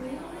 Really?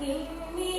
Give me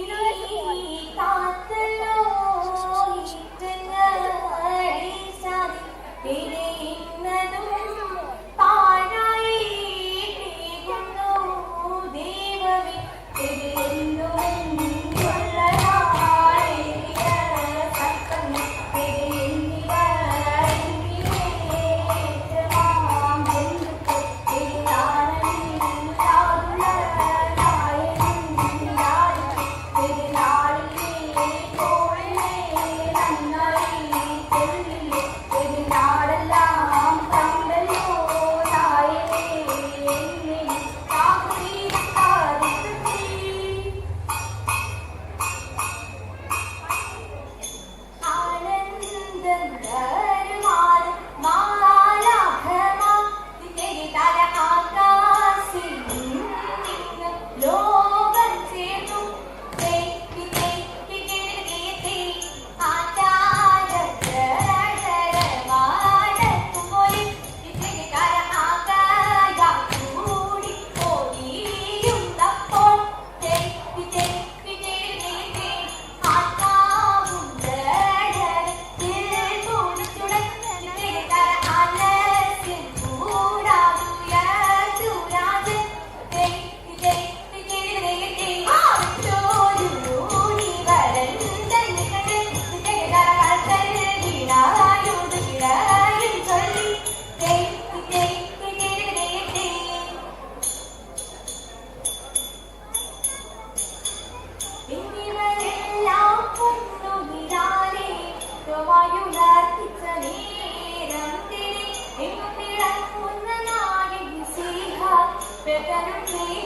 Better than.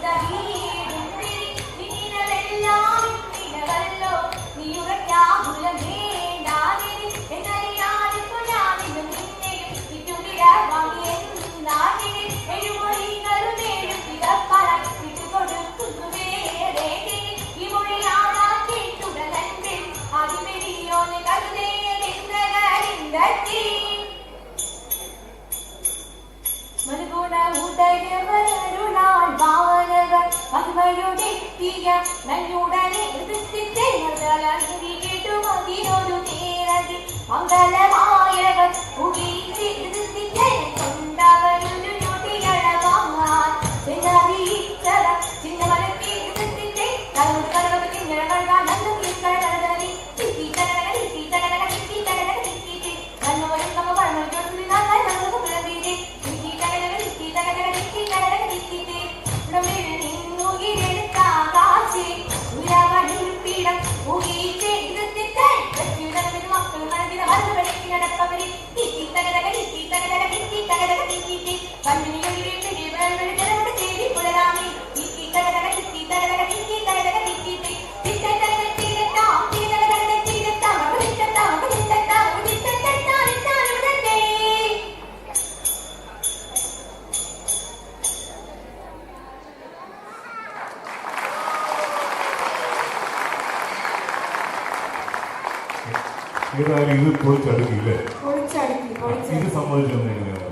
Davi മധുവരുടെത്തിയ നല്ലുടനെ എതിർത്തിട്ട് കേട്ടു മതിയൊരു നേരത്. മംഗളമായവർ ഉപയോഗിച്ച് ഏതായാലും ഇത് പൊളിച്ചടുക്കില്ലേ പൊളിച്ചടുക്കി ഇത് തന്നേക്കുന്നത്